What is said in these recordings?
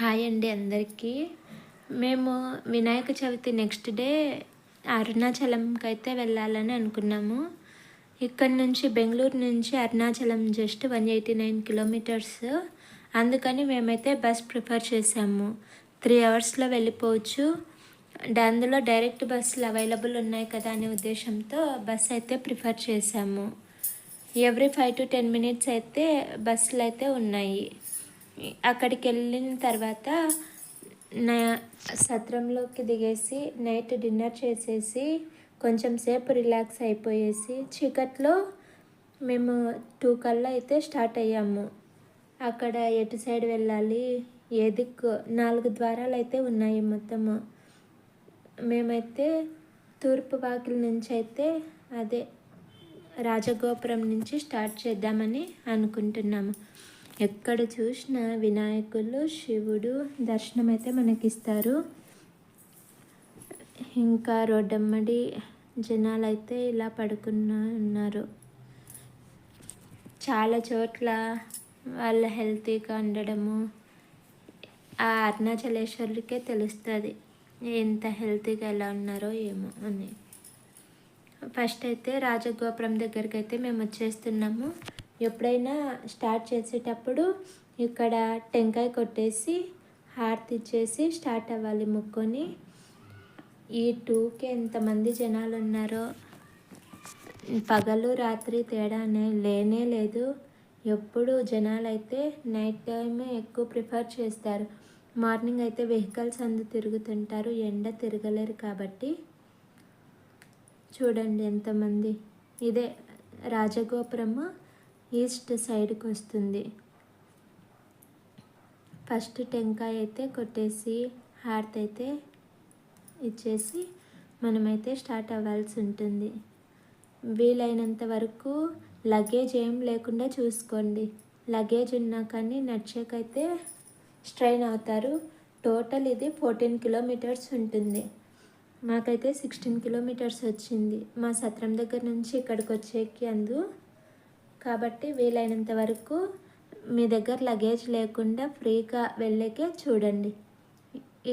Hi అండి అందరికీ. మేము వినాయక చవితి నెక్స్ట్ డే అరుణాచలంకి అయితే వెళ్ళాలని అనుకున్నాము. ఇక్కడ నుంచి బెంగళూరు నుంచి Arunachalam just one eighty nine kilometres. అందుకని మేమైతే బస్ ప్రిఫర్ చేసాము త్రీ అవర్స్లో వెళ్ళిపోవచ్చు. అందులో డైరెక్ట్ బస్సులు అవైలబుల్ ఉన్నాయి కదా అనే ఉద్దేశంతో బస్ అయితే ప్రిఫర్ చేసాము every five to ten minutes అయితే బస్సులు అయితే ఉన్నాయి. అక్కడికి వెళ్ళిన తర్వాత నా సత్రంలోకి దిగేసి నైట్ డిన్నర్ చేసేసి కొంచెం సేపు రిలాక్స్ అయిపోయేసి చీకట్లో మేము టూ కల్లా అయితే స్టార్ట్ అయ్యాము. అక్కడ ఎటు సైడ్ వెళ్ళాలి? ఏ దిక్కు? నాలుగు ద్వారాలు అయితే ఉన్నాయి మొత్తము. మేమైతే తూర్పు వాకిల నుంచి అయితే అదే రాజగోపురం నుంచి స్టార్ట్ చేద్దామని అనుకుంటున్నాము. ఎక్కడ చూసినా వినాయకులు శివుడు దర్శనం అయితే మనకిస్తారు. ఇంకా రోడ్డమ్మడి జనాలు అయితే ఇలా పడుకున్న ఉన్నారు చాలా చోట్ల వాళ్ళ హెల్తీగా ఉండడము ఆ అరుణాచలేశ్వరుడికే తెలుస్తుంది. ఎంత హెల్తీగా ఎలా ఉన్నారో ఏమో అని. ఫస్ట్ అయితే రాజగోపురం దగ్గరికి అయితే మేము వచ్చేస్తున్నాము. ఎప్పుడైనా స్టార్ట్ చేసేటప్పుడు ఇక్కడ టెంకాయ కొట్టేసి హారతి ఇచ్చేసి స్టార్ట్ అవ్వాలి ముక్కొని. ఈ టూకి ఎంతమంది జనాలు ఉన్నారో పగలు రాత్రి తేడా అనే లేనే లేదు. ఎప్పుడు జనాలు అయితే నైట్ టైమే ఎక్కువ ప్రిఫర్ చేస్తారు. మార్నింగ్ అయితే వెహికల్స్ అందు తిరుగుతుంటారు ఎండ తిరగలేరు కాబట్టి. చూడండి ఎంతమంది. ఇదే రాజగోపురము. ఈస్ట్ సైడ్కి వస్తుంది. ఫస్ట్ టెంకాయ అయితే కొట్టేసి హార్త్ అయితే ఇచ్చేసి మనమైతే స్టార్ట్ అవ్వాల్సి ఉంటుంది. వీలైనంత వరకు లగేజ్ ఏం లేకుండా చూసుకోండి. లగేజ్ ఉన్నా కానీ నడిచేకైతే స్ట్రైన్ అవుతారు. టోటల్ ఇది ఫోర్టీన్ కిలోమీటర్స్ ఉంటుంది. మాకైతే సిక్స్టీన్ కిలోమీటర్స్ వచ్చింది. మా సత్రం దగ్గర నుంచి ఇక్కడికి వచ్చేకి అందు కాబట్టి వీలైనంత వరకు మీ దగ్గర లగేజ్ లేకుండా ఫ్రీగా వెళ్ళకే చూడండి.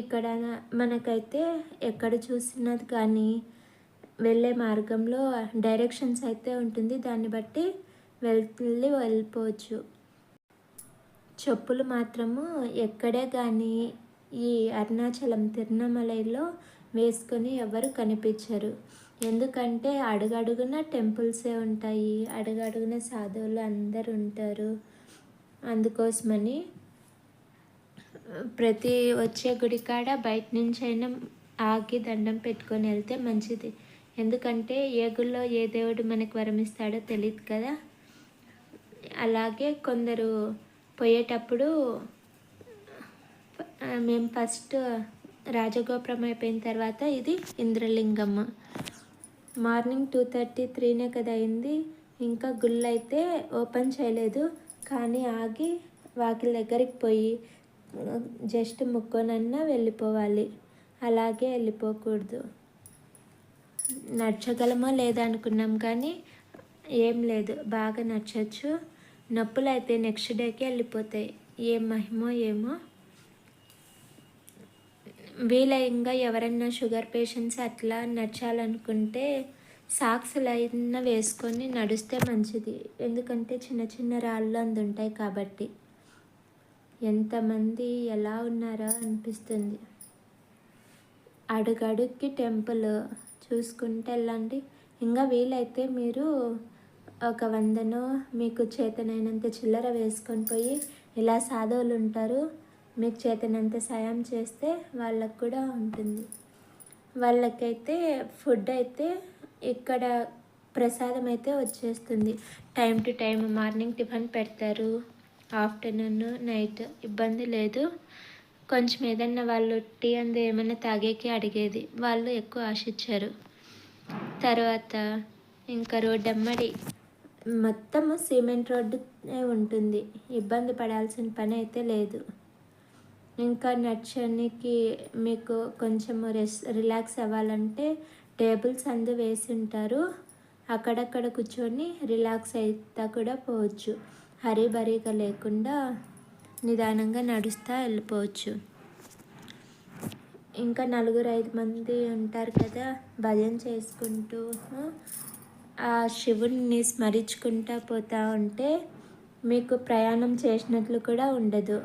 ఇక్కడ మనకైతే ఎక్కడ చూసినది కానీ వెళ్ళే మార్గంలో డైరెక్షన్స్ అయితే ఉంటుంది. దాన్ని బట్టి వెళ్ళి వెళ్ళిపోవచ్చు. చెప్పులు మాత్రము ఎక్కడే కానీ ఈ అరుణాచలం తిరుణమలైలో వేసుకొని ఎవరు కనిపించరు. ఎందుకంటే అడుగడుగున టెంపుల్సే ఉంటాయి అడుగడుగున సాధువులు అందరు ఉంటారు. అందుకోసమని ప్రతి వచ్చే గుడికాడ బయట నుంచి అయినా ఆగి దండం పెట్టుకొని వెళ్తే మంచిది. ఎందుకంటే ఏ గుళ్ళో ఏ దేవుడు మనకు వరమిస్తాడో తెలియదు కదా. అలాగే కొందరు పోయేటప్పుడు మేము ఫస్ట్ రాజగోపురం అయిపోయిన తర్వాత ఇది ఇంద్రలింగమ్మ. మార్నింగ్ టూ థర్టీ త్రీనే కదా అయింది. ఇంకా గుళ్ళు అయితే ఓపెన్ చేయలేదు. కానీ ఆగి వాకిల దగ్గరికి పోయి జస్ట్ ముక్కోనన్నా వెళ్ళిపోవాలి. అలాగే వెళ్ళిపోకూడదు. నడచగలమో లేదా అనుకున్నాం కానీ ఏం లేదు. బాగా నచ్చచ్చు నొప్పులు అయితే నెక్స్ట్ డేకి వెళ్ళిపోతాయి. ఏం మహిమో ఏమో. వీలయంగా ఎవరన్నా షుగర్ పేషెంట్స్ అట్లా నడచాలనుకుంటే సాక్స్లు వేసుకొని నడిస్తే మంచిది. ఎందుకంటే చిన్న చిన్న రాళ్ళు అందుంటాయి కాబట్టి. ఎంతమంది ఎలా ఉన్నారో అనిపిస్తుంది. అడుగడుక్కి టెంపుల్ చూసుకుంటే వెళ్ళండి. ఇంకా వీలైతే మీరు ఒక వందనో మీకు చేతనైనంత చిల్లర వేసుకొని పోయి ఇలా సాధువులు ఉంటారు మీకు చేతనంత సాయం చేస్తే వాళ్ళకు కూడా ఉంటుంది. వాళ్ళకైతే ఫుడ్ అయితే ఇక్కడ ప్రసాదం అయితే వచ్చేస్తుంది. Time to time morning tiffin పెడతారు. ఆఫ్టర్నూన్ నైట్ ఇబ్బంది లేదు. కొంచెం ఏదన్నా వాళ్ళు టీ అందు ఏమైనా తాగేకి అడిగేది వాళ్ళు ఎక్కువ ఆశించారు. తర్వాత ఇంకా రోడ్ అమ్మడి. మొత్తము సిమెంట్ రోడ్డు ఉంటుంది. ఇబ్బంది పడాల్సిన పని అయితే లేదు. ఇంకా నడచడానికి మీకు కొంచెం రెస్ రిలాక్స్ అవ్వాలంటే టేబుల్స్ అందు వేసి ఉంటారు. అక్కడక్కడ కూర్చొని రిలాక్స్ అవుతా కూడా పోవచ్చు. హరీబరీగా లేకుండా నిదానంగా నడుస్తూ వెళ్ళిపోవచ్చు. ఇంకా నలుగురు ఐదు మంది ఉంటారు కదా భజన చేసుకుంటూ ఆ శివుణ్ణి స్మరించుకుంటా పోతూ ఉంటే మీకు ప్రయాణం చేసినట్లు కూడా ఉండదు.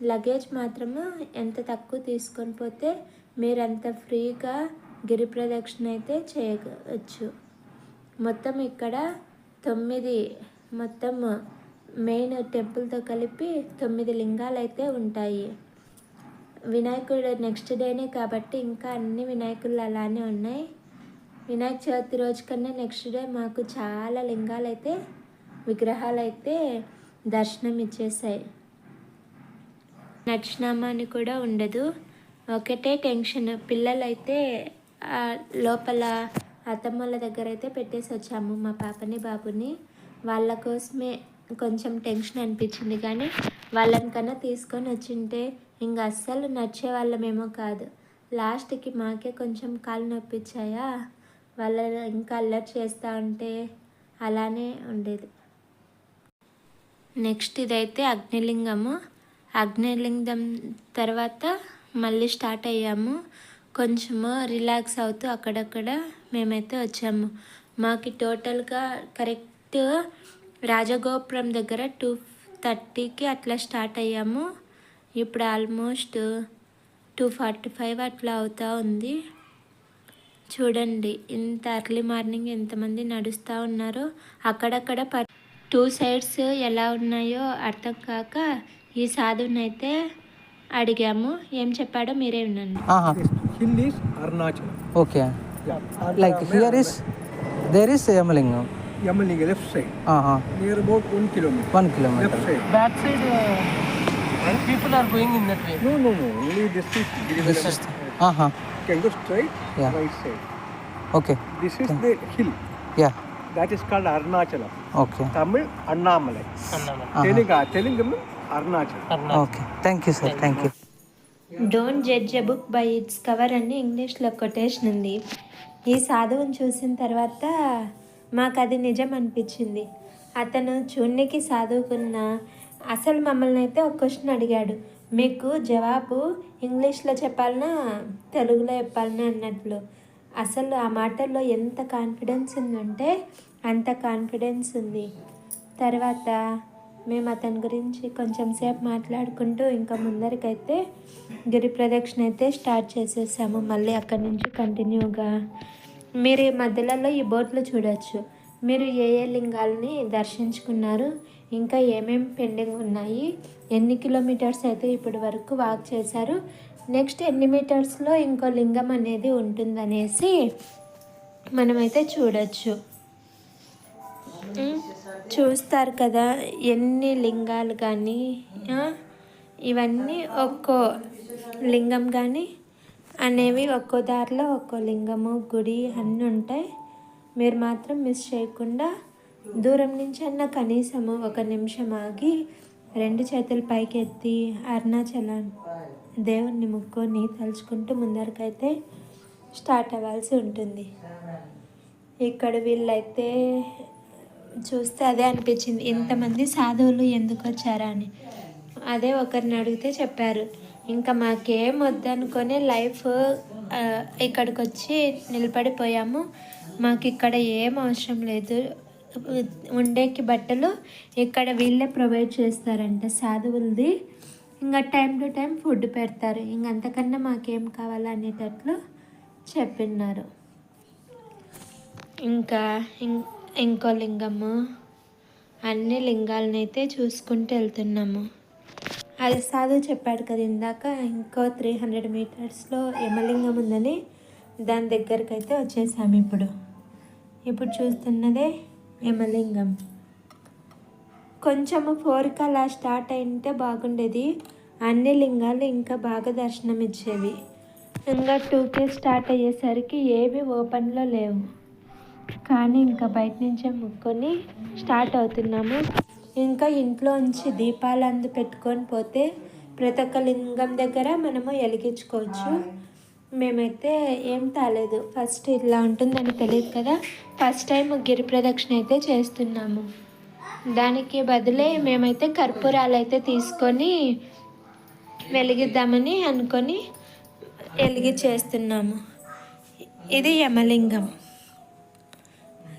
లగేజ్ మాత్రము ఎంత తక్కువ తీసుకొని పోతే మీరు అంత ఫ్రీగా గిరి ప్రదక్షిణ అయితే చేయవచ్చు మొత్తం ఇక్కడ తొమ్మిది మొత్తం మెయిన్ టెంపుల్తో కలిపి తొమ్మిది లింగాలు అయితే ఉంటాయి. వినాయకుడు నెక్స్ట్ డేనే కాబట్టి ఇంకా అన్ని వినాయకులు అలానే ఉన్నాయి. వినాయక చవితి రోజు కన్నా నెక్స్ట్ డే మాకు చాలా లింగాలు అయితే విగ్రహాలు అయితే దర్శనం ఇచ్చేసాయి నచ్చినామా అని కూడా ఉండదు. ఒకటే టెన్షన్. పిల్లలైతే లోపల అత్తమ్మల దగ్గర అయితే పెట్టేసి వచ్చాము మా పాపని బాబుని. వాళ్ళ కోసమే కొంచెం టెన్షన్ అనిపించింది కానీ వాళ్ళని కన్నా తీసుకొని వచ్చింటే ఇంకా అస్సలు నడిచే వాళ్ళమేమో కాదు. లాస్ట్కి మాకే కొంచెం కాళ్ళు నొప్పించాయా వాళ్ళ ఇంకా అల్లరి చేస్తూ ఉంటే అలానే ఉండేది. నెక్స్ట్ ఇదైతే అగ్నిలింగము. అగ్నిలింగం తర్వాత మళ్ళీ స్టార్ట్ అయ్యాము. కొంచెము రిలాక్స్ అవుతూ అక్కడక్కడ మేమైతే వచ్చాము. మాకు టోటల్గా కరెక్ట్ రాజగోపురం దగ్గర టూ థర్టీకి అట్లా స్టార్ట్ అయ్యాము. ఇప్పుడు ఆల్మోస్ట్ టూ ఫార్టీ ఫైవ్ అట్లా అవుతూ ఉంది. చూడండి ఇంత అర్లీ మార్నింగ్ ఎంతమంది నడుస్తూ ఉన్నారో. అక్కడక్కడ టూ సైడ్స్ ఎలా ఉన్నాయో అర్థం కాక ఈ సాధువుని అయితే అడిగాము ఏం చెప్పాడో మీరే వినండి. Okay. Like here is there is Yamalingam Yamalinga left side ఆహా. Near about one kilometre one kilometre left side back side people are going in that way no no no okay this is hill yeah that is called Arunachalam okay Tamil Annamalai Telugu Telugu okay. Thank you sir thank you don't judge a book by its cover అని ఇంగ్లీష్లో quotation ఉంది. ఈ సాధువుని చూసిన తర్వాత మాకు అది నిజం అనిపించింది. అతను చూడనికి సాధువుకున్న అసలు మమ్మల్ని అయితే ఒక క్వశ్చన్ అడిగాడు. మీకు జవాబు ఇంగ్లీష్లో చెప్పాలనా తెలుగులో చెప్పాలనా అన్నట్లు. అసలు ఆ మాటల్లో ఎంత కాన్ఫిడెన్స్ ఉందంటే అంత కాన్ఫిడెన్స్ ఉంది. తర్వాత మేము అతని గురించి కొంచెం సేపు మాట్లాడుకుంటూ ఇంకా ముందరికైతే గిరి ప్రదక్షిణ అయితే స్టార్ట్ చేసేసాము. మళ్ళీ అక్కడి నుంచి కంటిన్యూగా మీరు ఈ మధ్యలలో ఈ బోట్లు చూడొచ్చు. మీరు ఏ ఏ లింగాలని దర్శించుకున్నారు? ఇంకా ఏమేమి పెండింగ్ ఉన్నాయి? ఎన్ని కిలోమీటర్స్ అయితే ఇప్పటి వరకు వాక్ చేశారు? నెక్స్ట్ ఎన్ని మీటర్స్లో ఇంకో లింగం అనేది ఉంటుందనేసి మనమైతే చూడొచ్చు. చూస్తారు కదా ఎన్ని లింగాలు కానీ ఇవన్నీ ఒక్కో లింగం కానీ అనేవి ఒక్కో దారిలో ఒక్కో లింగము గుడి అన్నీ ఉంటాయి. మీరు మాత్రం మిస్ చేయకుండా దూరం నుంచి అన్న కనీసము ఒక నిమిషం ఆగి రెండు చేతులు పైకి ఎత్తి అరుణాచలం దేవుణ్ణి ముక్కొని తలుచుకుంటూ ముందరికైతే స్టార్ట్ అవ్వాల్సి ఉంటుంది. ఇక్కడ వీళ్ళైతే చూస్తే అదే అనిపించింది. ఇంతమంది సాధువులు ఎందుకు వచ్చారా? అని. అదే ఒకరిని అడిగితే చెప్పారు. ఇంకా మాకేం వద్దనుకొని లైఫ్ ఇక్కడికి వచ్చి నిలబడిపోయాము. మాకు ఇక్కడ ఏం అవసరం లేదు. ఉండేకి బట్టలు ఇక్కడ వీళ్ళే ప్రొవైడ్ చేస్తారంట సాధువులది. ఇంకా టైం టు టైం ఫుడ్ పెడతారు. ఇంక అంతకన్నా మాకేం కావాలనేటట్లు చెప్పిన్నారు. ఇంకా ఇం- ఇంకో లింగము. అన్ని లింగాలనైతే అయితే చూసుకుంటూ వెళ్తున్నాము. అది సాధువు చెప్పాడు కదా ఇందాక ఇంకో త్రీ హండ్రెడ్ మీటర్స్లో యమలింగం ఉందని దాని దగ్గరికి అయితే వచ్చేసాము ఇప్పుడు. ఇప్పుడు చూస్తున్నదే యమలింగం. కొంచెము ఫోర్కి అలా స్టార్ట్ అయింటే బాగుండేది. అన్ని లింగాలు ఇంకా బాగా దర్శనం ఇచ్చేవి ఇంకా టూకే స్టార్ట్ అయ్యేసరికి ఏవి ఓపెన్లో లేవు. కానీ ఇంకా బయట నుంచే ముక్కొని స్టార్ట్ అవుతున్నాము. ఇంకా ఇంట్లోంచి దీపాలు అందు పెట్టుకొని పోతే ప్రతి ఒక్క లింగం దగ్గర మనము వెలిగించుకోవచ్చు. మేమైతే ఏం తాలేదు. ఫస్ట్ ఇలా ఉంటుందని తెలియదు కదా. ఫస్ట్ టైం గిరి ప్రదక్షిణ అయితే చేస్తున్నాము. దానికి బదులే మేమైతే కర్పూరాలు అయితే తీసుకొని వెలిగిద్దామని అనుకొని వెలిగి చేస్తున్నాము. ఇది యమలింగం.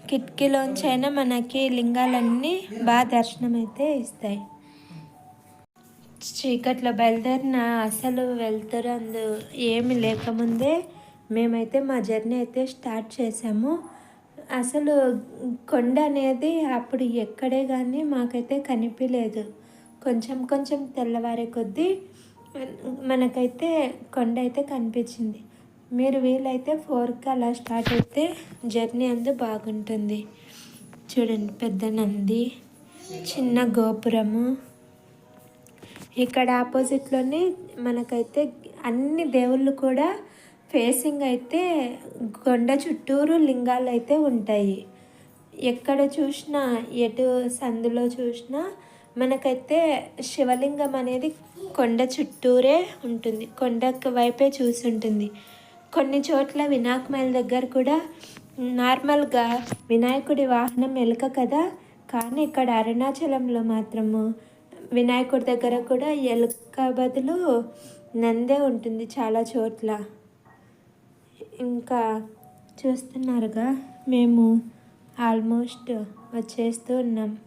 కిటికీలోంచైనా మనకి లింగాలన్నీ బాగా దర్శనం అయితే ఇస్తాయి. చీకట్లో బయలుదేరిన అసలు వెళ్తురందు ఏమి లేకముందే మేమైతే మా జర్నీ అయితే స్టార్ట్ చేసాము. అసలు కొండ అనేది అప్పుడు ఎక్కడే కానీ మాకైతే కనిపించలేదు కొంచెం కొంచెం తెల్లవారే కొద్దీ మనకైతే కొండ అయితే కనిపించింది. మీరు వీలైతే ఫోర్కి అలా స్టార్ట్ అయితే జర్నీ అందు బాగుంటుంది. చూడండి పెద్ద నంది చిన్న గోపురము. ఇక్కడ ఆపోజిట్లోనే మనకైతే అన్ని దేవుళ్ళు కూడా ఫేసింగ్ అయితే కొండ చుట్టూరు లింగాలు అయితే ఉంటాయి. ఎక్కడ చూసినా ఎటు సందులో చూసినా మనకైతే శివలింగం అనేది కొండ చుట్టూరే ఉంటుంది. కొండ వైపే చూసి ఉంటుంది కొన్ని చోట్ల వినాయకమైల దగ్గర కూడా నార్మల్గా వినాయకుడి వాహనం ఎలుక కదా? కానీ ఇక్కడ అరుణాచలంలో మాత్రము వినాయకుడి దగ్గర కూడా ఎలుక బదులు నందే ఉంటుంది చాలా చోట్ల. ఇంకా చూస్తున్నారుగా మేము ఆల్మోస్ట్ వచ్చేస్తూ ఉన్నాం.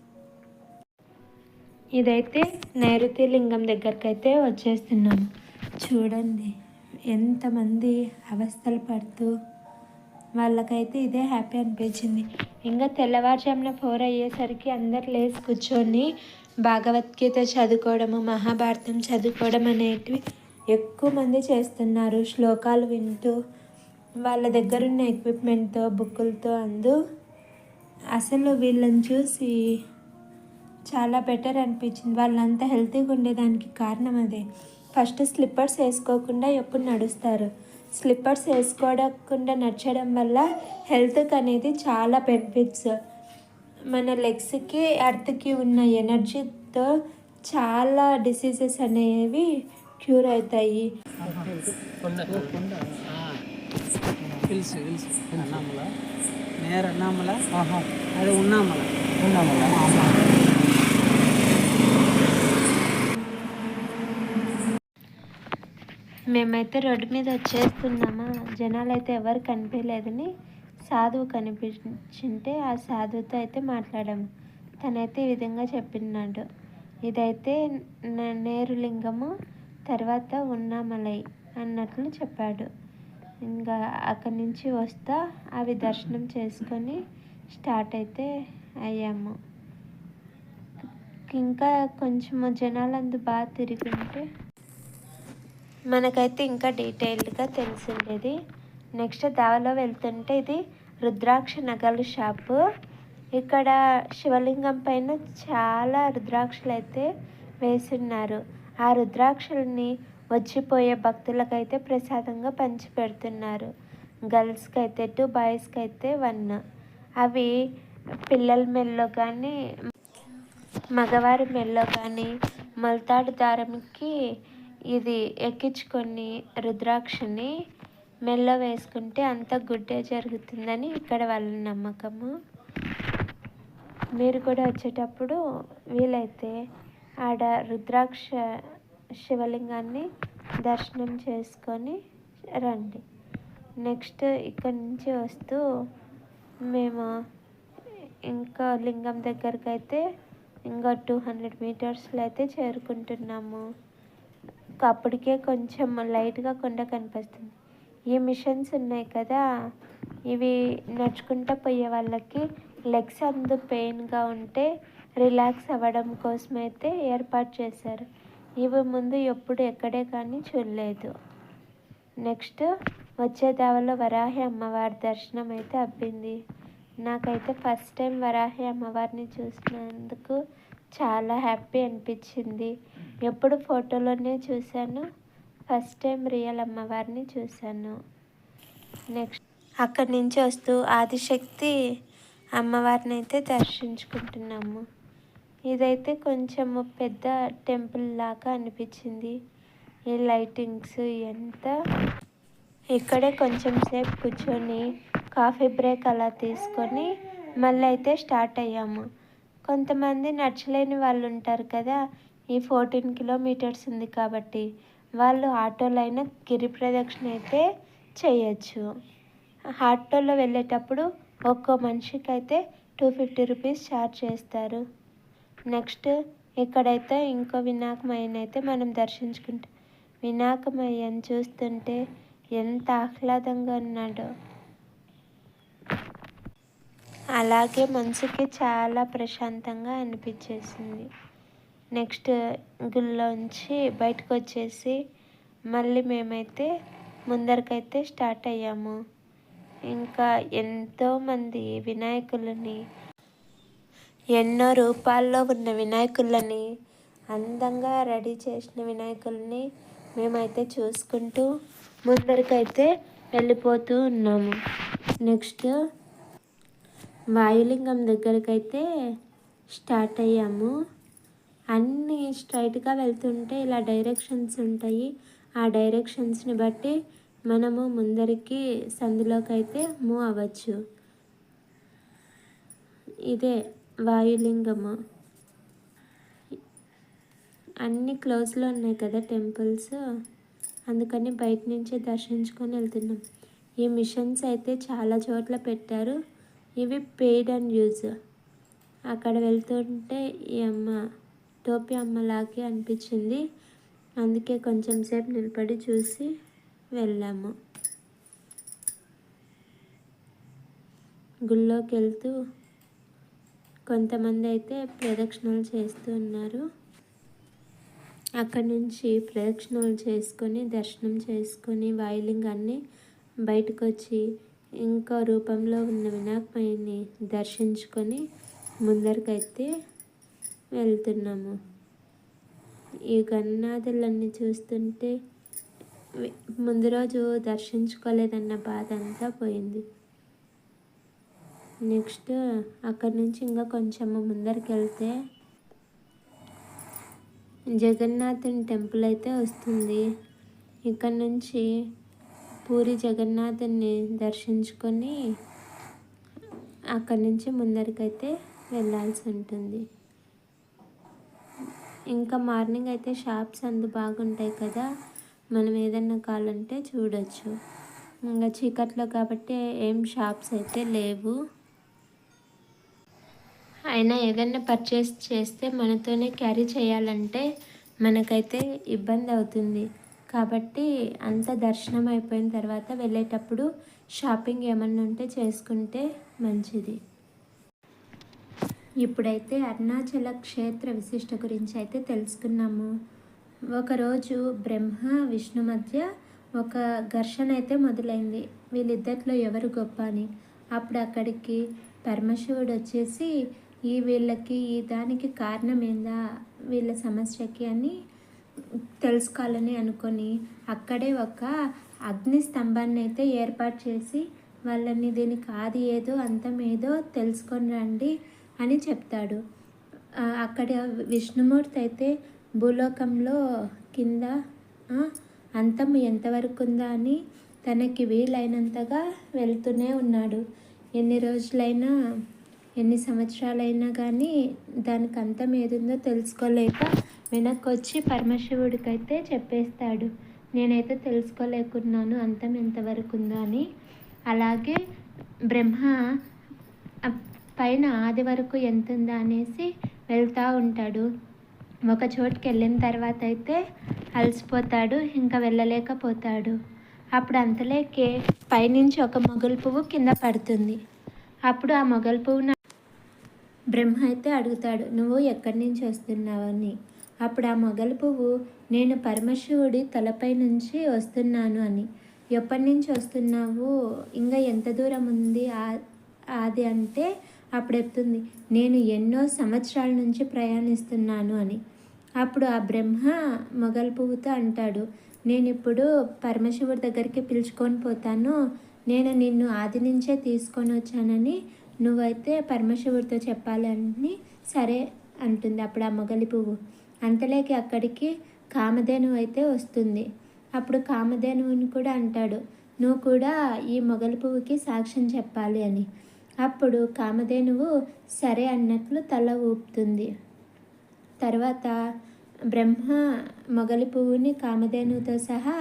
ఇదైతే నైరుతి లింగం దగ్గరకైతే వచ్చేస్తున్నాం. చూడండి. ఎంతమంది అవస్థలు పడుతూ వాళ్ళకైతే ఇదే హ్యాపీ అనిపించింది. ఇంకా తెల్లవారుజామున ఫోర్ అయ్యేసరికి అందరు లేచి కూర్చొని భాగవద్గీత చదువుకోవడము మహాభారతం చదువుకోవడం అనేటివి ఎక్కువ మంది చేస్తున్నారు. శ్లోకాలు వింటూ వాళ్ళ దగ్గరున్న ఎక్విప్మెంట్తో బుక్కులతో అందు అసలు వీళ్ళని చూసి చాలా బెటర్ అనిపించింది. వాళ్ళంతా హెల్తీగా ఉండేదానికి కారణం అదే. ఫస్ట్ స్లిప్పర్స్ వేసుకోకుండా ఎప్పుడు నడుస్తారు. స్లిప్పర్స్ వేసుకోకుండా నడచడం వల్ల హెల్త్కి అనేది చాలా బెనిఫిట్స్. మన లెగ్స్కి అర్త్కి ఉన్న ఎనర్జీతో చాలా డిసీజెస్ అనేవి క్యూర్ అవుతాయి. హిల్స్ హిల్స్ అన్నామల నేర అన్నామల అది ఉన్నామల. ఉన్నామలా. మేమైతే రోడ్డు మీద వచ్చేస్తున్నామా? జనాలు అయితే ఎవరు కనిపించలేదని సాధువు కనిపించింటే ఆ సాధువుతో అయితే మాట్లాడాము. తనైతే ఈ విధంగా చెప్పినాడు. ఇదైతే నేరులింగము తర్వాత ఉన్నామలై అన్నట్లు చెప్పాడు. ఇంకా అక్కడి నుంచి వస్తా అవి దర్శనం చేసుకొని స్టార్ట్ అయితే అయ్యాము. ఇంకా కొంచెము జనాలందు బాగా తిరిగి ఉంటే మనకైతే ఇంకా డీటెయిల్డ్గా తెలిసిండేది. నెక్స్ట్ దావలో వెళ్తుంటే ఇది రుద్రాక్ష నగలు షాపు. ఇక్కడ శివలింగం పైన చాలా రుద్రాక్షలు అయితే వేసున్నారు. ఆ రుద్రాక్షల్ని వచ్చిపోయే భక్తులకైతే ప్రసాదంగా పంచి పెడుతున్నారు గర్ల్స్కి అయితే టూ బాయ్స్కి అయితే వన్. అవి పిల్లల మెల్లో కానీ మగవారి మెల్లో కానీ మొలతాడు దారంకి ఇది ఎక్కించుకొని రుద్రాక్షని మెల్లో వేసుకుంటే అంత గుడ్డే జరుగుతుందని ఇక్కడ వాళ్ళ నమ్మకము. మీరు కూడా వచ్చేటప్పుడు వీలైతే ఆడ రుద్రాక్ష శివలింగాన్ని దర్శనం చేసుకొని రండి. నెక్స్ట్ ఇక్కడ నుంచి వస్తూ మేము ఇంకా లింగం దగ్గరికి అయితే ఇంకా టూ హండ్రెడ్ మీటర్స్లో అయితే చేరుకుంటున్నాము. అప్పటికే కొంచెం లైట్గా కొండ కనిపిస్తుంది. ఈ మిషన్స్ ఉన్నాయి కదా ఇవి నడుచుకుంటూ పోయే వాళ్ళకి లెగ్స్ అందు పెయిన్గా ఉంటే రిలాక్స్ అవ్వడం కోసం అయితే ఏర్పాటు చేశారు. ఇవి ముందు ఎప్పుడు ఎక్కడే కానీ చూడలేదు. నెక్స్ట్ వచ్చే దావలో వరాహి అమ్మవారి దర్శనం అయితే అబ్బింది. నాకైతే ఫస్ట్ టైం వరాహి అమ్మవారిని చూసినందుకు చాలా హ్యాపీ అనిపించింది. ఎప్పుడు ఫోటోలోనే చూశాను. ఫస్ట్ టైం రియల్ అమ్మవారిని చూశాను. నెక్స్ట్ అక్కడి నుంచి వస్తూ ఆదిశక్తి అమ్మవారిని అయితే దర్శించుకుంటున్నాము. ఇదైతే కొంచెము పెద్ద టెంపుల్ లాగా అనిపించింది. ఈ లైటింగ్స్ ఎంత ఇక్కడే కొంచెం సేపు కూర్చొని కాఫీ బ్రేక్ అలా తీసుకొని మళ్ళీ అయితే స్టార్ట్ అయ్యాము. కొంతమంది నడచలేని వాళ్ళు ఉంటారు కదా. ఈ ఫోర్టీన్ కిలోమీటర్స్ ఉంది కాబట్టి వాళ్ళు ఆటోలైనా గిరి ప్రదక్షిణ అయితే చేయొచ్చు. ఆటోలో వెళ్ళేటప్పుడు ఒక్కో మనిషికి అయితే టూ ఫిఫ్టీ రూపీస్ ఛార్జ్ చేస్తారు. నెక్స్ట్ ఇక్కడైతే ఇంకో వినాయకమయ్యని అయితే మనం దర్శించుకుంటాం. వినాయకమయ్యని చూస్తుంటే ఎంత ఆహ్లాదంగా ఉన్నాడో. అలాగే మనసుకి చాలా ప్రశాంతంగా అనిపించేసింది. నెక్స్ట్ గుళ్ళోంచి బయటకు వచ్చేసి మళ్ళీ మేమైతే ముందరికైతే స్టార్ట్ అయ్యాము. ఇంకా ఎంతోమంది వినాయకులని ఎన్నో రూపాల్లో ఉన్న వినాయకులని అందంగా రెడీ చేసిన వినాయకుల్ని మేమైతే చూసుకుంటూ ముందరికైతే వెళ్ళిపోతూ ఉన్నాము. నెక్స్ట్ వాయులింగం దగ్గరకైతే స్టార్ట్ అయ్యాము. అన్నీ స్ట్రైట్గా వెళ్తుంటే ఇలా డైరెక్షన్స్ ఉంటాయి. ఆ డైరెక్షన్స్ని బట్టి మనము ముందరికి సందులోకి అయితే మూవ్ అవ్వచ్చు. ఇదే వాయులింగము. అన్ని క్లోజ్లో ఉన్నాయి కదా టెంపుల్స్. అందుకని బయట నుంచే దర్శించుకొని వెళ్తున్నాం. ఈ మిషన్స్ అయితే చాలా చోట్ల పెట్టారు. ఇవి పెయిడ్ అండ్ యూజ్ అక్కడ వెళ్తుంటే ఈ అమ్మ టోపీ అమ్మలాగే అనిపించింది. అందుకే కొంచెం సేపు నిలబడి చూసి వెళ్ళాము. గుళ్ళోకి వెళ్తూ కొంతమంది అయితే ప్రదక్షిణలు చేస్తూ ఉన్నారు. అక్కడి నుంచి ప్రదక్షిణలు చేసుకొని దర్శనం చేసుకొని వాయులింగాన్ని బయటకు వచ్చి ఇంకో రూపంలో ఉన్న వినాయకమయ్యని దర్శించుకొని ముందరికైతే వెళ్తున్నాము. ఈ గన్నాథులన్నీ చూస్తుంటే ముందు రోజు దర్శించుకోలేదన్న బాధ అంతా పోయింది. నెక్స్ట్ అక్కడి నుంచి ఇంకా కొంచెం ముందరికి వెళ్తే జగన్నాథుని టెంపుల్ అయితే వస్తుంది. ఇక్కడ నుంచి పూరి జగన్నాథుని దర్శించుకొని అక్కడి నుంచి ముందరికైతే వెళ్ళాల్సి ఉంటుంది. ఇంకా మార్నింగ్ అయితే షాప్స్ అందు బాగుంటాయి కదా. మనం ఏదన్నా కావాలంటే చూడొచ్చు. ఇంకా చీకట్లో కాబట్టి ఏం షాప్స్ అయితే లేవు. అయినా ఏదైనా పర్చేస్ చేస్తే మనతోనే క్యారీ చేయాలంటే మనకైతే ఇబ్బంది అవుతుంది. కాబట్టి అంత దర్శనం అయిపోయిన తర్వాత వెళ్ళేటప్పుడు షాపింగ్ ఏమన్నా ఉంటే చేసుకుంటే మంచిది. ఇప్పుడైతే అరుణాచల క్షేత్ర విశిష్ట గురించి అయితే తెలుసుకున్నాము. ఒకరోజు బ్రహ్మ విష్ణు మధ్య ఒక ఘర్షణ అయితే మొదలైంది. వీళ్ళిద్దరిలో ఎవరు గొప్ప అని. అప్పుడు అక్కడికి పరమశివుడు వచ్చేసి ఈ వీళ్ళకి ఈ దానికి కారణం ఏందా? వీళ్ళ సమస్యకి అని తెలుసుకోవాలని అనుకొని అక్కడే ఒక అగ్ని స్తంభాన్ని అయితే ఏర్పాటు చేసి వాళ్ళని దీనికి ఆది ఏదో అంతం ఏదో తెలుసుకొని రండి అని చెప్తాడు. అక్కడ విష్ణుమూర్తి అయితే భూలోకంలో కింద అంతం ఎంతవరకు ఉందా అని తనకి వీలైనంతగా వెళ్తూనే ఉన్నాడు. ఎన్ని రోజులైనా ఎన్ని సంవత్సరాలైనా కానీ దానికి అంతం ఏదుందో తెలుసుకోలేక వెనక్కి వచ్చి పరమశివుడికైతే చెప్పేస్తాడు. నేనైతే తెలుసుకోలేకున్నాను అంతం ఎంతవరకు ఉందో అని. అలాగే బ్రహ్మ పైన ఆది వరకు ఎంత ఉందా అనేసి వెళ్తూ ఉంటాడు. ఒక చోటుకి వెళ్ళిన తర్వాత అయితే అలసిపోతాడు ఇంకా వెళ్ళలేకపోతాడు. అప్పుడు అంతలేకే పైనుంచి ఒక మొగలు పువ్వు కింద పడుతుంది. అప్పుడు ఆ మొగలు పువ్వును బ్రహ్మ అయితే అడుగుతాడు నువ్వు ఎక్కడి నుంచి వస్తున్నావని? అప్పుడు ఆ మొగలు పువ్వు నేను పరమశివుడి తలపై నుంచి వస్తున్నాను అని. ఎప్పటి నుంచి వస్తున్నావు? ఇంకా ఎంత దూరం ఉంది? ఆ- అది అంటే అప్పుడు చెప్తుంది. నేను ఎన్నో సంవత్సరాల నుంచి ప్రయాణిస్తున్నాను అని. అప్పుడు ఆ బ్రహ్మ మొగల్ పువ్వుతో అంటాడు. నేను ఇప్పుడు పరమశివుడి దగ్గరికి పిలుచుకొని పోతాను. నేను నిన్ను ఆది నుంచే తీసుకొని వచ్చానని నువ్వైతే పరమశివుడితో చెప్పాలని సరే అంటుంది అప్పుడు ఆ మొగలి పువ్వు. అంతలేకి అక్కడికి కామధేనువు అయితే వస్తుంది. అప్పుడు కామధేనువుని కూడా అంటాడు నువ్వు కూడా ఈ మొగలి పువ్వుకి సాక్ష్యం చెప్పాలి అని. అప్పుడు కామధేనువు సరే అన్నట్లు తల ఊపుతుంది. తర్వాత బ్రహ్మ మొగలి పువ్వుని కామధేనువుతో సహా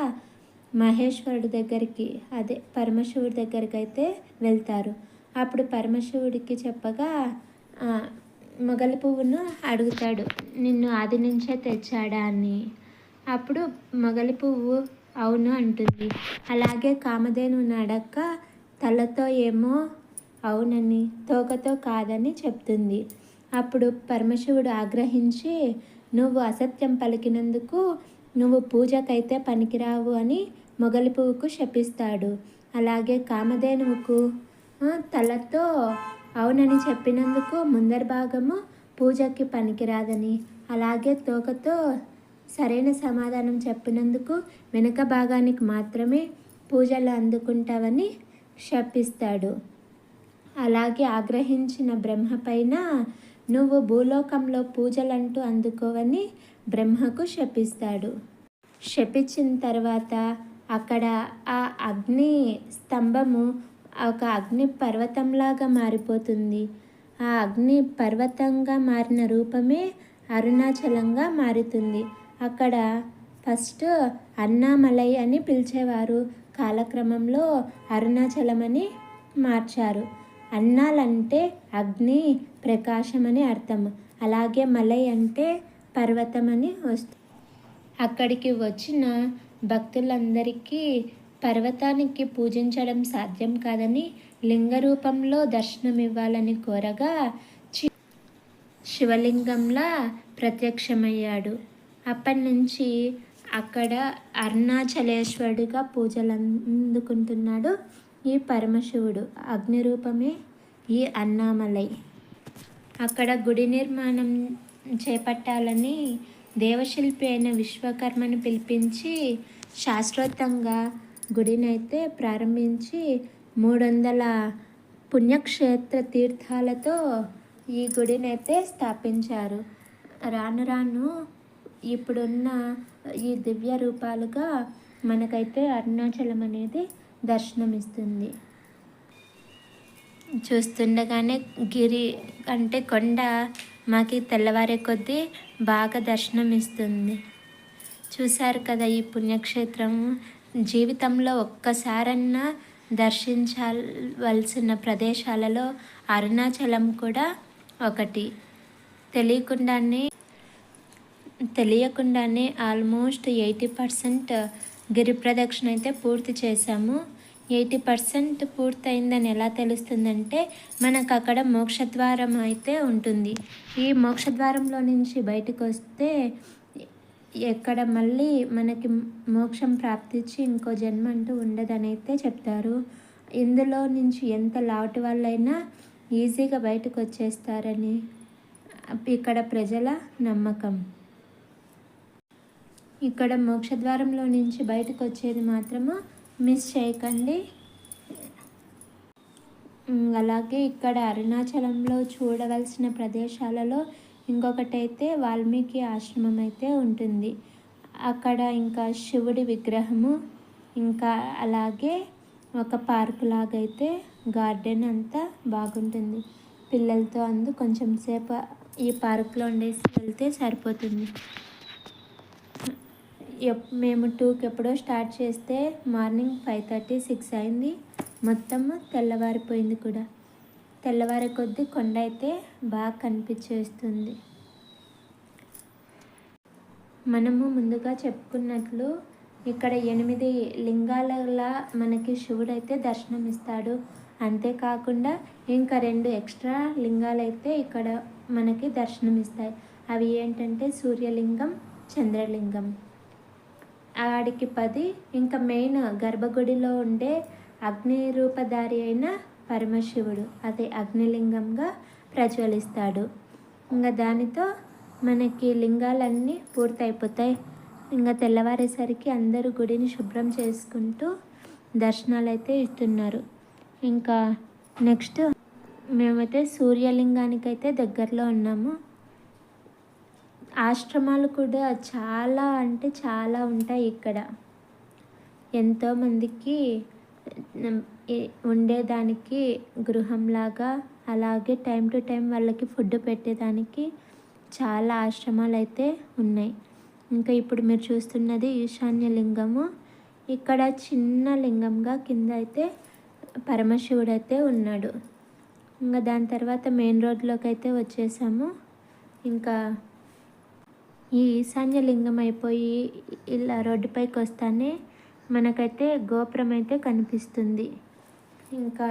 మహేశ్వరుడి దగ్గరికి అదే పరమశివుడి దగ్గరికి అయితే వెళ్తారు. అప్పుడు పరమశివుడికి చెప్పగా మొగలి పువ్వును అడుగుతాడు. నిన్ను ఆది నుంచే తెచ్చాడా అని? అప్పుడు మొగలి పువ్వు అవును అంటుంది. అలాగే కామధేనువుని అడక్క తలతో ఏమో అవునని తోకతో కాదని చెప్తుంది. అప్పుడు పరమశివుడు ఆగ్రహించి నువ్వు అసత్యం పలికినందుకు నువ్వు పూజకైతే పనికిరావు అని మొగలి పువ్వుకు శపిస్తాడు. అలాగే కామధేనువుకు తలతో అవునని చెప్పినందుకు ముందరి భాగము పూజకి పనికిరాదని. అలాగే తోకతో సరైన సమాధానం చెప్పినందుకు వెనుక భాగానికి మాత్రమే పూజలు అందుకుంటావని శపిస్తాడు. అలాగే ఆగ్రహించిన బ్రహ్మ పైన నువ్వు భూలోకంలో పూజలంటూ అందుకోవని బ్రహ్మకు శపిస్తాడు. శపించిన తర్వాత అక్కడ ఆ అగ్ని స్తంభము ఒక అగ్ని పర్వతంలాగా మారిపోతుంది. ఆ అగ్ని పర్వతంగా మారిన రూపమే అరుణాచలంగా మారుతుంది. అక్కడ ఫస్ట్ అన్నామలై అని పిలిచేవారు. కాలక్రమంలో అరుణాచలం అని మార్చారు. అన్నాలంటే అగ్ని ప్రకాశం అని అర్థం. అలాగే మలై అంటే పర్వతం అని వస్తుంది అక్కడికి వచ్చిన భక్తులందరికీ పర్వతానికి పూజించడం సాధ్యం కాదని లింగ రూపంలో దర్శనం ఇవ్వాలని కోరగా చి- శివలింగంలా ప్రత్యక్షమయ్యాడు. అప్పటి నుంచి అక్కడ అరుణాచలేశ్వరుడిగా పూజలు అందుకుంటున్నాడు ఈ పరమశివుడు. అగ్ని రూపమే ఈ అన్నామలై. అక్కడ గుడి నిర్మాణం చేపట్టాలని దేవశిల్పి అయిన విశ్వకర్మను పిలిపించి గుడినైతే ప్రారంభించి మూడు వందల పుణ్యక్షేత్ర తీర్థాలతో ఈ గుడినైతే స్థాపించారు. రాను రాను ఇప్పుడున్న ఈ దివ్య రూపాలుగా మనకైతే అరుణాచలం అనేది దర్శనమిస్తుంది. చూస్తుండగానే గిరి అంటే కొండ మాకి తెల్లవారే కొద్దీ బాగా దర్శనం ఇస్తుంది చూశారు కదా ఈ పుణ్యక్షేత్రం జీవితంలో ఒక్కసారన్నా దర్శించవలసిన ప్రదేశాలలో అరుణాచలం కూడా ఒకటి. తెలియకుండానే తెలియకుండానే ఆల్మోస్ట్ ఎయిటీ పర్సెంట్ గిరి ప్రదక్షిణ అయితే పూర్తి చేశాము. ఎయిటీ పర్సెంట్ పూర్తయిందని ఎలా తెలుస్తుందంటే మనకు అక్కడ మోక్షద్వారం అయితే ఉంటుంది. ఈ మోక్షద్వారంలో నుంచి బయటకు వస్తే ఎక్కడ మళ్ళీ మనకి మోక్షం ప్రాప్తించి ఇంకో జన్మ అంటూ ఉండదని అయితే చెప్తారు. ఇందులో నుంచి ఎంత లావటి వాళ్ళైనా ఈజీగా బయటకు వచ్చేస్తారని ఇక్కడ ప్రజల నమ్మకం. ఇక్కడ మోక్షద్వారంలో నుంచి బయటకు వచ్చేది మాత్రము మిస్ చేయకండి. అలాగే ఇక్కడ అరుణాచలంలో చూడవలసిన ప్రదేశాలలో ఇంకొకటైతే వాల్మీకి ఆశ్రమం అయితే ఉంటుంది. అక్కడ ఇంకా శివుడి విగ్రహము ఇంకా అలాగే ఒక పార్క్ లాగైతే గార్డెన్ అంతా బాగుంటుంది. పిల్లలతో అందు కొంచెం సేపు ఈ పార్క్లో ఉండేసి వెళ్తే సరిపోతుంది. ఎప్- మేము టూకి ఎప్పుడో స్టార్ట్ చేస్తే మార్నింగ్ ఫైవ్ థర్టీ సిక్స్ అయింది. మొత్తము తెల్లవారిపోయింది కూడా. తెల్లవారే కొద్దీ కొండ అయితే బాగా కనిపించేస్తుంది. మనము ముందుగా చెప్పుకున్నట్లు ఇక్కడ ఎనిమిది లింగాలలా మనకి శివుడు అయితే దర్శనం ఇస్తాడు అంతేకాకుండా ఇంకా రెండు ఎక్స్ట్రా లింగాలు అయితే ఇక్కడ మనకి దర్శనం ఇస్తాయి అవి ఏంటంటే సూర్యలింగం చంద్రలింగం. ఆడికి పది ఇంకా మెయిన్ గర్భగుడిలో ఉండే అగ్ని రూపధారి అయిన పరమశివుడు అదే అగ్నిలింగంగా ప్రజ్వలిస్తాడు. ఇంకా దానితో మనకి లింగాలన్నీ పూర్తయిపోతాయి. ఇంకా తెల్లవారేసరికి అందరూ గుడిని శుభ్రం చేసుకుంటూ దర్శనాలు అయితే ఇస్తున్నారు. ఇంకా నెక్స్ట్ మేమైతే సూర్యలింగానికైతే దగ్గరలో ఉన్నాము. ఆశ్రమాలు కూడా చాలా అంటే చాలా ఉంటాయి ఇక్కడ. ఎంతోమందికి ఉండేదానికి గృహంలాగా అలాగే టైం టు టైం వాళ్ళకి ఫుడ్ పెట్టేదానికి చాలా ఆశ్రమాలు అయితే ఉన్నాయి. ఇంకా ఇప్పుడు మీరు చూస్తున్నది ఈశాన్య లింగము. ఇక్కడ చిన్న లింగంగా కింద అయితే పరమశివుడు అయితే ఉన్నాడు. ఇంకా దాని తర్వాత మెయిన్ రోడ్లోకి అయితే వచ్చేసాము. ఇంకా ఈ ఈశాన్య లింగం అయిపోయి ఇలా రోడ్డుపైకి వస్తానే మనకైతే గోపురం అయితే కనిపిస్తుంది. ఇంకా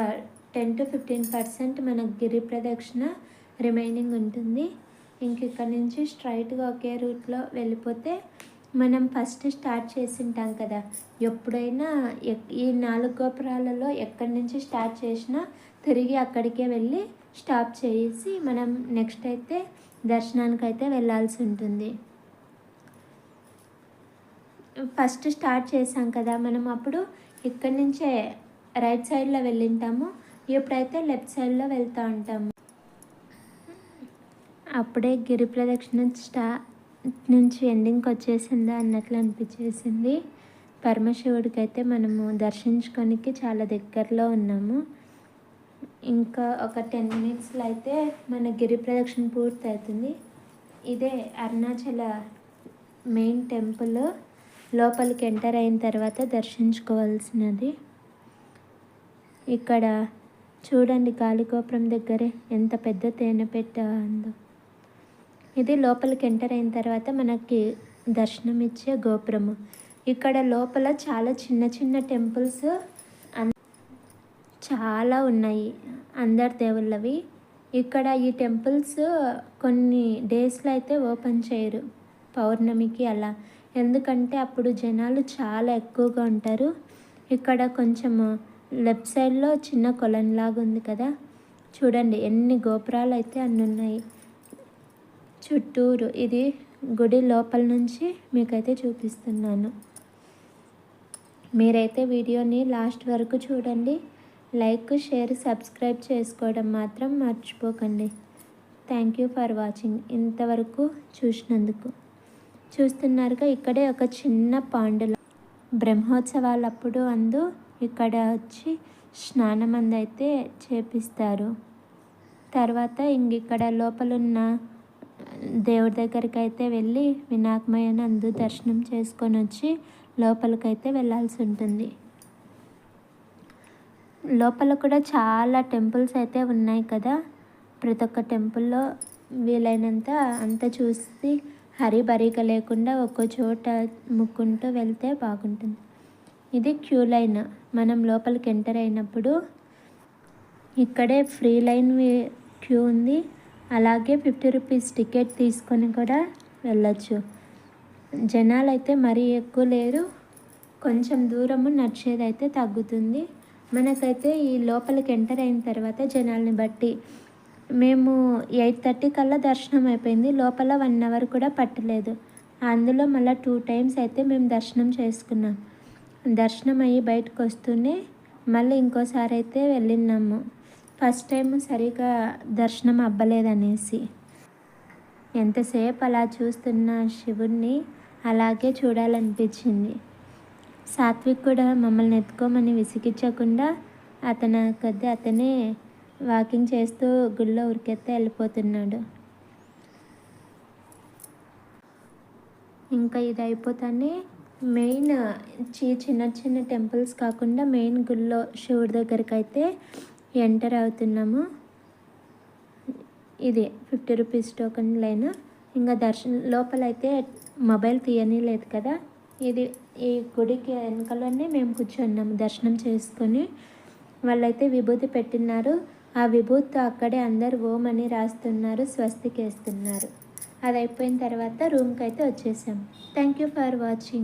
టెన్ టు ఫిఫ్టీన్ పర్సెంట్ మనకు గిరి ప్రదక్షిణ రిమైనింగ్ ఉంటుంది. ఇంక ఇక్కడ నుంచి స్ట్రైట్గా ఒకే రూట్లో వెళ్ళిపోతే మనం ఫస్ట్ స్టార్ట్ చేసింటాం కదా. ఎప్పుడైనా ఈ నాలుగు గోపురాలలో ఎక్కడి నుంచి స్టార్ట్ చేసినా తిరిగి అక్కడికే వెళ్ళి స్టాప్ చేసి మనం నెక్స్ట్ అయితే దర్శనానికి అయితే వెళ్ళాల్సి ఉంటుంది. ఫస్ట్ స్టార్ట్ చేసాం కదా. మనం అప్పుడు ఇక్కడి నుంచే రైట్ సైడ్లో వెళ్ళింటాము. ఇప్పుడైతే లెఫ్ట్ సైడ్లో వెళ్తూ ఉంటాము అప్పుడే గిరి ప్రదక్షిణ స్టా నుంచి ఎండింగ్కి వచ్చేసిందా అన్నట్లు అనిపించేసింది. పరమశివుడికి అయితే మనము దర్శించుకోనికి చాలా దగ్గరలో ఉన్నాము. ఇంకా ఒక టెన్ మినిట్స్లో అయితే మన గిరి ప్రదక్షిణ పూర్తి అవుతుంది ఇదే అరుణాచల మెయిన్ టెంపుల్. లోపలికి ఎంటర్ అయిన తర్వాత దర్శించుకోవాల్సినది. ఇక్కడ చూడండి గాలిగోపురం దగ్గరే ఎంత పెద్ద తేనె పెట్ట ఉందో. ఇది లోపలికి ఎంటర్ అయిన తర్వాత మనకి దర్శనం ఇచ్చే గోపురము. ఇక్కడ లోపల చాలా చిన్న చిన్న టెంపుల్స్ అన్- చాలా ఉన్నాయి అందరి దేవుళ్ళవి. ఇక్కడ ఈ టెంపుల్స్ కొన్ని డేస్లో అయితే ఓపెన్ చేయరు పౌర్ణమికి అలా. ఎందుకంటే అప్పుడు జనాలు చాలా ఎక్కువగా ఉంటారు. ఇక్కడ కొంచెము లెఫ్ట్ సైడ్లో చిన్న కొలంలాగా ఉంది కదా. చూడండి ఎన్ని గోపురాలు అయితే అన్ని ఉన్నాయి. చుట్టూరు ఇది గుడి లోపల నుంచి మీకైతే చూపిస్తున్నాను. మీరైతే వీడియోని లాస్ట్ వరకు చూడండి. లైక్ షేర్ సబ్స్క్రైబ్ చేసుకోవడం మాత్రం మర్చిపోకండి. Thank you for watching. ఇంతవరకు చూసినందుకు. చూస్తున్నారుగా ఇక్కడే ఒక చిన్న పాండుల బ్రహ్మోత్సవాలప్పుడు అందు ఇక్కడ వచ్చి స్నానం అందైతే చేపిస్తారు. తర్వాత ఇంక ఇక్కడ లోపలున్న దేవుడి దగ్గరికి అయితే వెళ్ళి వినాయకమయ్యను అందు దర్శనం చేసుకొని వచ్చి లోపలికైతే వెళ్ళాల్సి ఉంటుంది. లోపల కూడా చాలా టెంపుల్స్ అయితే ఉన్నాయి కదా. ప్రతి ఒక్క టెంపుల్లో వీలైనంత అంత చూసి హరిబరిగా లేకుండా ఒక్కో చోట ముక్కుంటూ వెళ్తే బాగుంటుంది. ఇది క్యూ లైన్. మనం లోపలికి ఎంటర్ అయినప్పుడు ఇక్కడే ఫ్రీ లైన్ క్యూ ఉంది. అలాగే ఫిఫ్టీ రూపీస్ టికెట్ తీసుకొని కూడా వెళ్ళచ్చు. జనాలు అయితే మరీ ఎక్కువ లేరు. కొంచెం దూరము నడిచేదైతే తగ్గుతుంది. మనకైతే ఈ లోపలికి ఎంటర్ అయిన తర్వాత జనాల్ని బట్టి మేము ఎయిట్ థర్టీ కల్లా దర్శనం అయిపోయింది. లోపల వన్ అవర్ కూడా పట్టలేదు. అందులో మళ్ళీ టూ టైమ్స్ అయితే మేము దర్శనం చేసుకున్నాం. దర్శనం అయ్యి బయటకు వస్తూనే మళ్ళీ ఇంకోసారి అయితే వెళ్ళినాము ఫస్ట్ టైం సరిగా దర్శనం అవ్వలేదనేసి. ఎంతసేపు అలా చూస్తున్న శివుణ్ణి అలాగే చూడాలనిపించింది. సాత్విక్ కూడా మమ్మల్ని ఎత్తుకోమని విసిగించకుండా అతను కొద్ది అతనే వాకింగ్ చేస్తూ గుళ్ళో ఉరికెత్తే వెళ్ళిపోతున్నాడు. ఇంకా ఇది అయిపోతానే మెయిన్ చి చిన్న చిన్న టెంపుల్స్ కాకుండా మెయిన్ గుళ్ళో శివుడి దగ్గరికి అయితే ఎంటర్ అవుతున్నాము. ఇది ఫిఫ్టీ రూపీస్ టోకెన్ లైన్. ఇంకా దర్శనం లోపలైతే మొబైల్ తీయని లేదు కదా. ఇది ఈ గుడికి వెనకలోనే మేము కూర్చున్నాము దర్శనం చేసుకొని. వాళ్ళైతే విభూతి పెట్టినారు ఆ విభూతితో అక్కడే అందరు ఓం అని రాస్తున్నారు స్వస్తికేస్తున్నారు. అది అయిపోయిన తర్వాత రూమ్కి అయితే వచ్చేసాం. Thank you for watching.